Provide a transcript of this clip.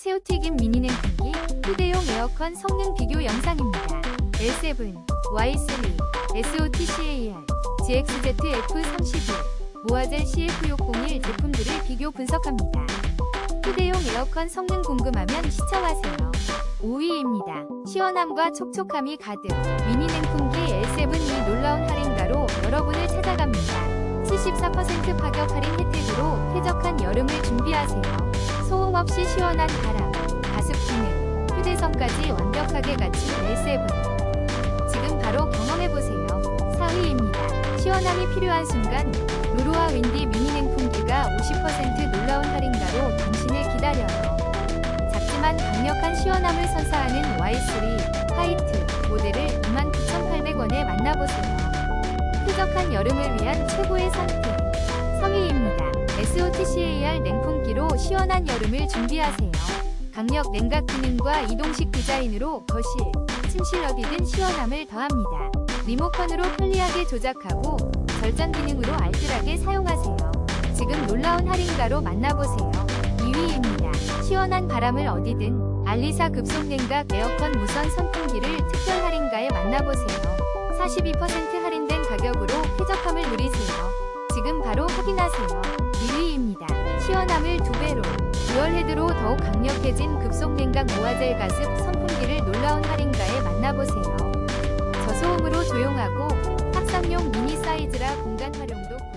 새우튀김 미니 냉풍기 휴대용 에어컨 성능 비교 영상입니다. L7, Y3, SOTCAR, GXZF31, 모아젤 CF601 제품들을 비교 분석합니다. 휴대용 에어컨 성능 궁금하면 시청하세요. 5위입니다. 시원함과 촉촉함이 가득 미니 냉풍기 L7이 놀라운 할인가로 여러분을 찾아갑니다. 74% 파격 할인 혜택으로 쾌적한 여름을 준비하세요. 소음 없이 시원한 바람, 가습 기능, 휴대성까지 완벽하게 갖춘 L7. 지금 바로 경험해보세요. 4위입니다. 시원함이 필요한 순간 루루아 윈디 미니 냉풍기가 50% 놀라운 할인가로 당신을 기다려요. 작지만 강력한 시원함을 선사하는 Y3 화이트 모델을 29,800원에 만나보세요. 쾌적한 여름을 위한 최고의 선택. 3위입니다. SOTCAR 냉풍 기로 시원한 여름을 준비하세요. 강력 냉각 기능과 이동식 디자인으로 거실, 침실 어디든 시원함을 더합니다. 리모컨으로 편리하게 조작하고 절전 기능으로 알뜰하게 사용하세요. 지금 놀라운 할인가로 만나보세요. 2위입니다. 시원한 바람을 어디든 알리사 급속 냉각 에어컨 무선 선풍기를 특별 할인가에 만나보세요. 42% 할인된 가격으로 쾌적함을 누리세요. 지금 바로 확인하세요. 1위입니다. 시원함을 두 배로 듀얼 헤드로 더욱 강력해진 급속 냉각 모아젤 가습 선풍기를 놀라운 할인가에 만나보세요. 저소음으로 조용하고 확산용 미니 사이즈라 공간 활용도 고